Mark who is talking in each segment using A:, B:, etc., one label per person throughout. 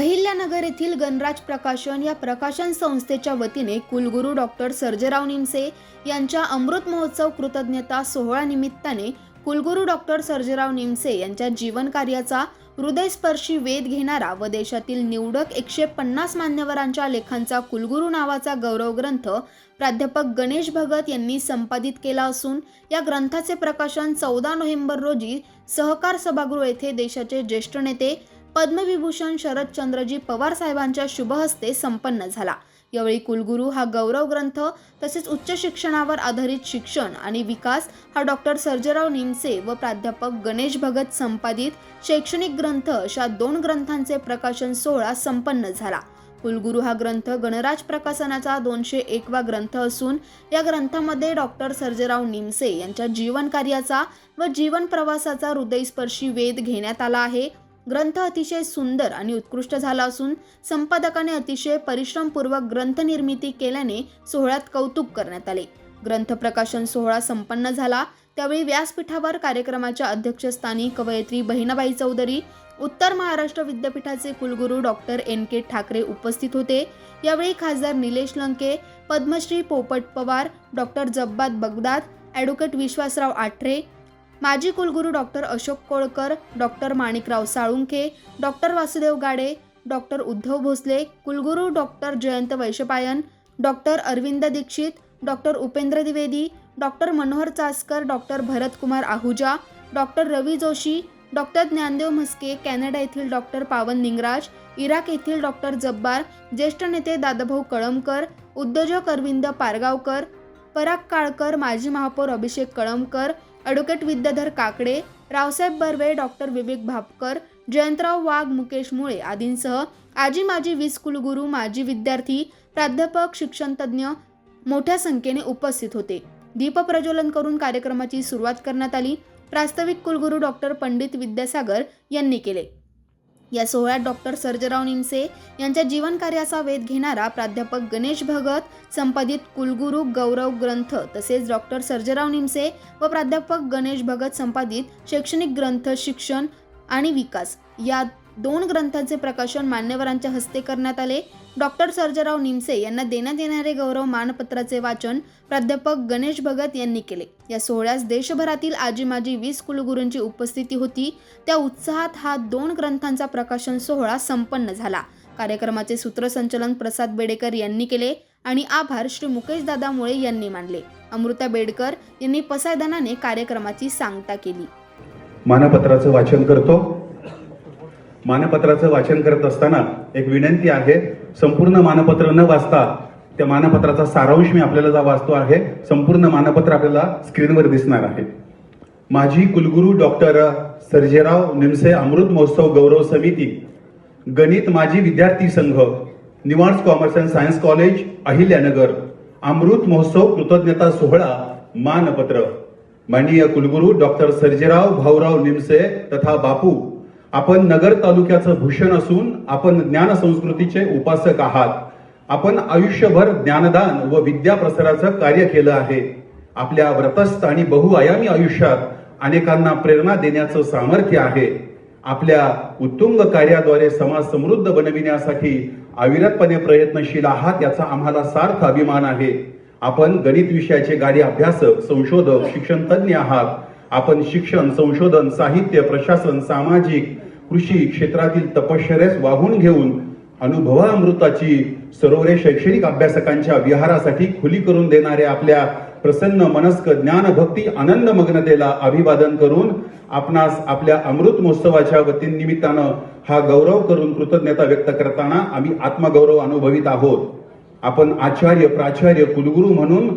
A: अहिल्यानगर येथील गणराज प्रकाशन या प्रकाशन संस्थेच्या वतीने कुलगुरू डॉक्टर सर्जेराव निमसे यांच्या अमृत महोत्सव कृतज्ञता सोहळा निमित्ताने कुलगुरू डॉक्टर सर्जेराव निमसे यांच्या जीवन कार्याचा हृदयस्पर्शी वेध घेणारा व देशातील निवडक एकशे पन्नास मान्यवरांच्या लेखांचा कुलगुरू नावाचा गौरव ग्रंथ प्राध्यापक गणेश भगत यांनी संपादित केला असून या ग्रंथाचे प्रकाशन चौदा नोव्हेंबर रोजी सहकार सभागृह येथे देशाचे ज्येष्ठ नेते पद्मविभूषण शरदचंद्रजी पवार साहेबांच्या शुभहस्ते संपन्न झाला. यावेळी कुलगुरू हा गौरव ग्रंथ तसेच उच्च शिक्षणावर आधारित शिक्षण आणि विकास हा डॉक्टर सर्जेराव निमसे व प्राध्यापक गणेश भगत संपादित शैक्षणिक ग्रंथ अशा दोन ग्रंथांचे प्रकाशन सोहळा संपन्न झाला. कुलगुरू हा ग्रंथ गणराज प्रकाशनाचा दोनशे एकवा ग्रंथ असून या ग्रंथामध्ये डॉक्टर सर्जेराव निमसे यांच्या जीवन कार्याचा व जीवन प्रवासाचा हृदयस्पर्शी वेध घेण्यात आला आहे. ग्रंथ अतिशय सुंदर आणि उत्कृष्ट झाला असून संपादकाने अतिशय परिश्रमपूर्वक ग्रंथ निर्मिती केल्याने सोहळ्यात कौतुक करण्यात आले. ग्रंथ प्रकाशन सोहळा संपन्न झाला. त्यावेळी व्यासपीठावर कार्यक्रमाच्या अध्यक्षस्थानी कवयित्री बहिणाबाई चौधरी उत्तर महाराष्ट्र विद्यापीठाचे कुलगुरू डॉक्टर एन. के. ठाकरे उपस्थित होते. यावेळी खासदार Nilesh Lanke Padmashri Popat Pawar doctor Jabbar Baghdad advocate Vishwasrao Athare माजी कुलगुरू doctor Ashok Kolkar doctor Manikrao Salunkhe doctor Vasudev Gade doctor Uddhav Bhosale कुलगुरू doctor Jayant Vaishampayan doctor Arvind Dixit doctor Upendra Dwivedi doctor Manohar Chaskar doctor Bharatkumar Ahuja doctor Ravi Joshi doctor Dnyandev Mhaske Canada येथील doctor पावन Ningraj Iraq येथील doctor Jabbar ज्येष्ठ नेते दादाभाऊ कळमकर उद्योजक अरविंद पारगावकर पराग काळकर माजी महापौर Abhishek Kalamkar advocate Vidyadhar Kakade Raosaheb Barve doctor Vivek Bhapkar Jayantrao Wagh Mukesh Mule आदींसह आजी माजी वीस कुलगुरू माजी विद्यार्थी प्राध्यापक शिक्षणतज्ज्ञ मोठ्या संख्येने उपस्थित होते. दीपप्रज्वलन करून कार्यक्रमाची सुरुवात करण्यात आली. प्रास्ताविक कुलगुरू डॉक्टर पंडित विद्यासागर यांनी केले. या सोहळ्यात डॉक्टर सर्जराव निमसे यांच्या जीवनकार्याचा वेध घेणारा प्राध्यापक गणेश भगत संपादित कुलगुरू गौरव ग्रंथ तसेच डॉक्टर सर्जराव निमसे व प्राध्यापक गणेश भगत संपादित शैक्षणिक ग्रंथ शिक्षण आणि विकास या दोन ग्रंथांचे प्रकाशन मान्यवरांच्या हस्ते करण्यात आले. डॉक्टर सर्जराव निमसे यांना देण्यात येणारे गौरव मानपत्राचे वाचन प्राध्यापक गणेश भगत यांनी केले. या सोहळ्यास देशभरातील आजी माजी वीस कुलगुरूंची उपस्थिती होती. त्या उत्साहात हा दोन ग्रंथांचा प्रकाशन सोहळा संपन्न झाला. कार्यक्रमाचे सूत्रसंचलन प्रसाद बेडेकर यांनी केले आणि आभार श्री मुकेश दादा मुळे यांनी मानले. अमृता बेडकर यांनी पसायदानाने कार्यक्रमाची सांगता केली.
B: मानपत्राचं वाचन करतो. मानपत्राचं वाचन करत असताना एक विनंती आहे संपूर्ण मानपत्र न वाचता त्या मानपत्राचा सारांश मी आपल्याला जा वाचतो आहे. संपूर्ण मानपत्र आपल्याला स्क्रीनवर दिसणार आहे. माझी कुलगुरू डॉक्टर सर्जेराव निमसे अमृत महोत्सव गौरव समिती गणित माजी विद्यार्थी संघ new arts commerce and science college Ahilyanagar अमृत महोत्सव कृतज्ञता सोहळा मानपत्र. माननीय कुलगुरू डॉक्टर सर्जेराव भाऊराव निमसे तथा बापू आपण नगर तालुक्याचं भूषण असून आपण ज्ञान संस्कृतीचे उपासक आहात. आपण आयुष्यभर ज्ञानदान व विद्या प्रसाराचं कार्य केलं आहे. आपल्या व्रतस्थ आणि बहुआयामी आयुष्यात अनेकांना प्रेरणा देण्याचं सामर्थ्य आहे. आपल्या उत्तुंग कार्याद्वारे समाज समृद्ध बनविण्यासाठी अविरतपणे प्रयत्नशील आहात याचा आम्हाला सार्थ अभिमान आहे. आपण गणित विषयाचे गाडी अभ्यासक संशोधक शिक्षण तज्ञ आहात. आपण शिक्षण संशोधन साहित्य प्रशासन सामाजिक कृषी क्षेत्रातील तपश्चर्यास वाहून घेऊन अनुभवामृताची सरोवरे शैक्षणिक अभ्यासकांच्या विहारासाठी खुली करून देणाऱ्या आपल्या प्रसन्न मनस्क ज्ञान भक्ती आनंद मग्नतेला अभिवादन करून आपणास आपल्या अमृत महोत्सवाच्या वतीन निमित्तानं हा गौरव करून कृतज्ञता व्यक्त करताना आम्ही आत्मगौरव अनुभवित आहोत. आपण आचार्य प्राचार्य कुलगुरू म्हणून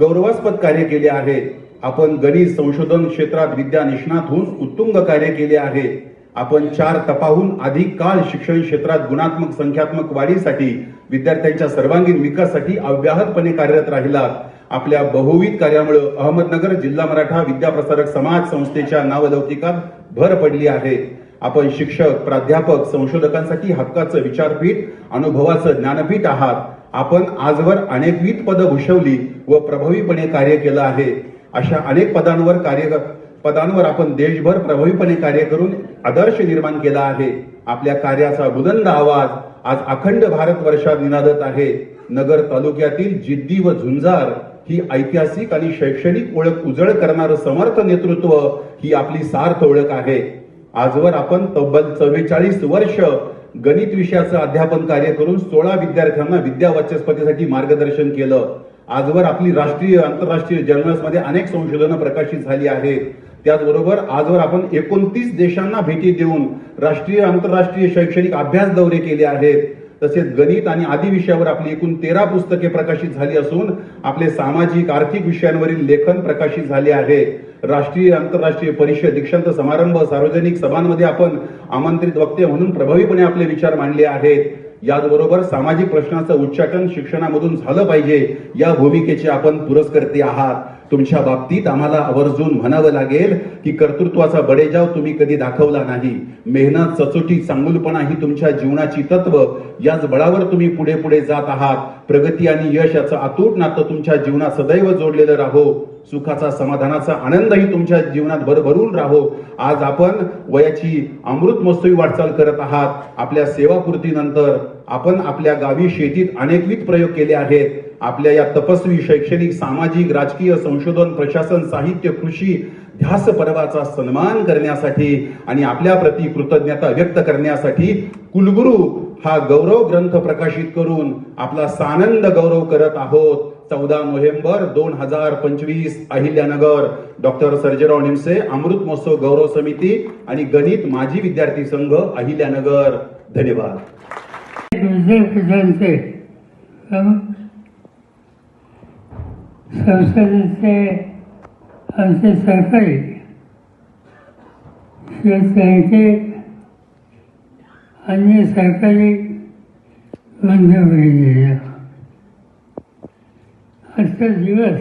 B: गौरवास्पद कार्य केले आहे. आपण गणित संशोधन क्षेत्रात विद्या निष्णात होऊन उत्तुंग कार्य केले आहे. आपण चार तपाहून अधिक काळ शिक्षण क्षेत्रात गुणात्मक संख्यात्मक वाढीसाठी विद्यार्थ्यांच्या सर्वांगीण विकासासाठी अव्याहतपणे कार्यरत राहिलात. आपल्या बहुविध कार्यामुळे अहमदनगर जिल्हा मराठा विद्याप्रसारक समाज संस्थेच्या नावलौकिकात भर पडली आहे. आपण शिक्षक प्राध्यापक संशोधकांसाठी हक्काचं विचारपीठ अनुभवाचं ज्ञानपीठ आहात. आपण आजवर अनेकविध पदं भूषवली व प्रभावीपणे कार्य केलं आहे. अशा अनेक पदांवर कार्य पदांवर आपण देशभर प्रभावीपणे कार्य करून आदर्श निर्माण केला आहे. आपल्या कार्याचा बुलंद आवाज आज अखंड भारत वर्षात निनादत आहे. नगर तालुक्यातील जिद्दी व झुंजार ही ऐतिहासिक आणि शैक्षणिक ओळख उजळ करणारं समर्थ नेतृत्व ही आपली सार्थ ओळख आहे. आजवर आपण तब्बल चव्वेचाळीस वर्ष गणित विषयाचं अध्यापन कार्य करून सोळा विद्यार्थ्यांना विद्या वाचस्पतीसाठी मार्गदर्शन केलं. आजवर आपली राष्ट्रीय आंतरराष्ट्रीय जर्नल्समध्ये अनेक संशोधनं प्रकाशित झाली आहेत. त्याचबरोबर आजवर आपण एकोणतीस देशांना भेटी देऊन राष्ट्रीय आंतरराष्ट्रीय शैक्षणिक अभ्यास दौरे केले आहेत. तसेच गणित आणि आदी विषयावर आपली एकूण तेरा पुस्तके प्रकाशित झाली असून आपले सामाजिक आर्थिक विषयांवरील लेखन प्रकाशित झाले आहे. राष्ट्रीय आंतरराष्ट्रीय परिषद दीक्षांत समारंभ सार्वजनिक सभांमध्ये आपण आमंत्रित वक्ते म्हणून प्रभावीपणे आपले विचार मांडले आहेत. याचबरोबर सामाजिक प्रश्नाचं उच्चाटन शिक्षणामधून झालं पाहिजे. या भूमिकेचे आपण पुरस्कर्ते आहात. तुमच्या बाबतीत आम्हाला आवर्जून म्हणावं लागेल की कर्तृत्वाचा बडेजाव तुम्ही कधी दाखवला नाही. मेहनत सचोटी चांगुलपणा ही तुमच्या जीवनाची तत्व. याच बळावर तुम्ही पुढे पुढे जात आहात. प्रगती आणि यश याचं अतूट नातं तुमच्या जीवनात सदैव जोडलेलं राहो. सुखाचा समाधानाचा आनंदही तुमच्या जीवनात भरभरून राहो. आज आपण वयाची अमृत महोत्सवी वाटचाल करत आहात. आपल्या सेवापूर्तीनंतर आपण आपल्या गावी शेतीत अनेकविध प्रयोग केले आहेत. आपल्या या तपस्वी शैक्षणिक सामाजिक राजकीय संशोधन प्रशासन साहित्य कृषी ध्यास पर्वाचा सन्मान करण्यासाठी आणि आपल्या प्रति कृतज्ञता व्यक्त करण्यासाठी कुलगुरू हा गौरव ग्रंथ प्रकाशित करून आपला सानंद गौरव करत आहोत. चौदा नोव्हेंबर दोन हजार पंचवीस अहिल्यानगर. डॉक्टर सर्जेराव निमसे अमृत महोत्सव गौरव समिती आणि गणित माजी विद्यार्थी संघ अहिल्यानगर. धन्यवाद.
C: संसदेचे आमचे सरकारी शिवसैनिक अन्य सरकारी बंधू आजचा दिवस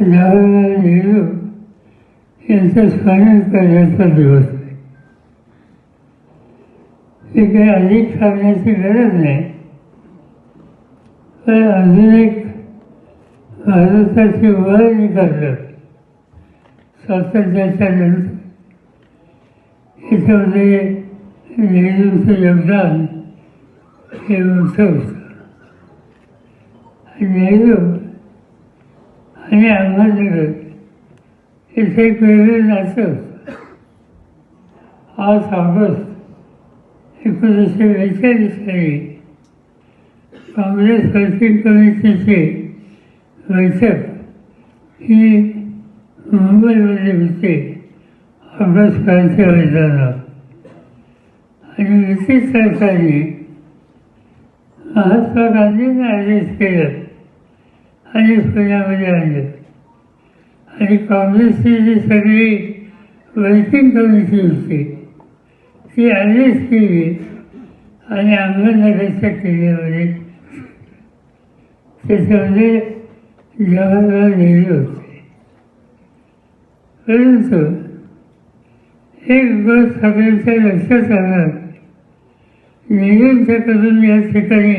C: जवाहरलाल नेहरू यांचं स्मरण करण्याचा दिवस आहे. हे काही अधिक सांगण्याची गरज नाही. पण अजून एक भारताची वळण निघालं स्वातंत्र्याच्या नंतर याच्यामध्ये नेहरूंचं योगदान हे मोठं होतं नेहरू आणि अहमदनगर याचं एक वेगळं नातं होतं. आठ ऑगस्ट एकोणीसशे बेचाळीस साली काँग्रेस वर्किंग कमिटीचे बैठक ही मुंबईमध्ये होते अभ्यास क्रांती मैदानावर आणि ब्रिटिश सरकारने महात्मा गांधींना आदेश केलं आणि पुण्यामध्ये आले आणि काँग्रेसची जी सगळी वर्किंग कमिटी होती ती आदेश केली आणि अहमदनगरच्या किल्ल्यामध्ये त्याच्यामध्ये जवाहरलाल नेहरू होते परंतु एक गोष्ट सगळ्यांच्या लक्षात आलं नेहरूंच्याकडून या ठिकाणी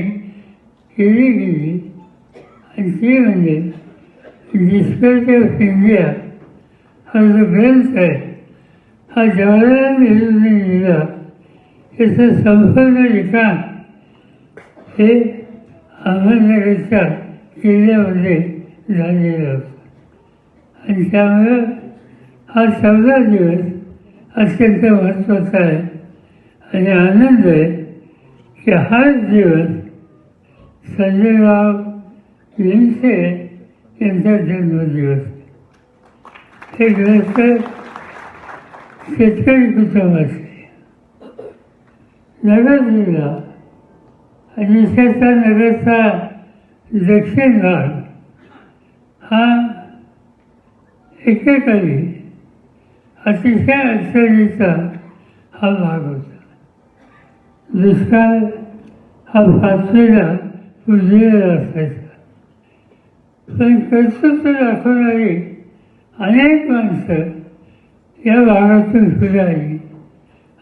C: केली गेली आणि ती म्हणजे डिस्कवरी ऑफ इंडिया हा जो ग्रंथ आहे हा जवाहरलाल नेहरूंनी लिहिला याचं संपूर्ण लिखाण हे अहमदनगरच्या किल्ल्यामध्ये झालेलं होतं आणि त्यामुळं हा चौदा दिवस अत्यंत महत्त्वाचा आहे. आणि आनंद आहे की हाच दिवस संजयराव लिमसे यांचा जन्मदिवस. हे ग्रस्त शेतकरी कुटुंबाचे नगर जिल्हा आणि विशेषतः नगरचा दक्षिण भाग हा एकेकाळी अतिशय अडचणीचा हा भाग होता. दुष्काळ हा फासलेला उजलेला असायचा. पण कर्तृत्व दाखवणारी अनेक माणसं या भागातून फिराली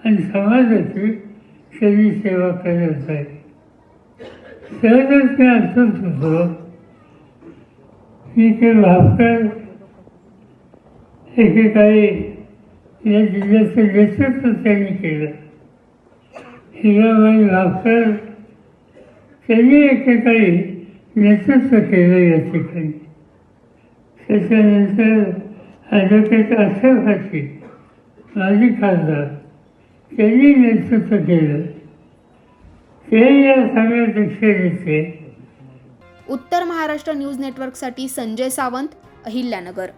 C: आणि समाजाची शरीर सेवा करत आली सहजच मी असंच होतो. की भास्कर एकेकाळी या जिल्ह्याचं नेतृत्व त्यांनी केलं. हिराबाई भास्कर त्यांनी एकेकाळी नेतृत्व केलं या ठिकाणी. त्याच्यानंतर ॲडव्होकेट अशोकाची माजी खासदार त्यांनी नेतृत्व केलं. ते या सगळ्या दक्षिणेचे
A: उत्तर महाराष्ट्र न्यूज नेटवर्कसाठी संजय सावंत अहिल्यानगर.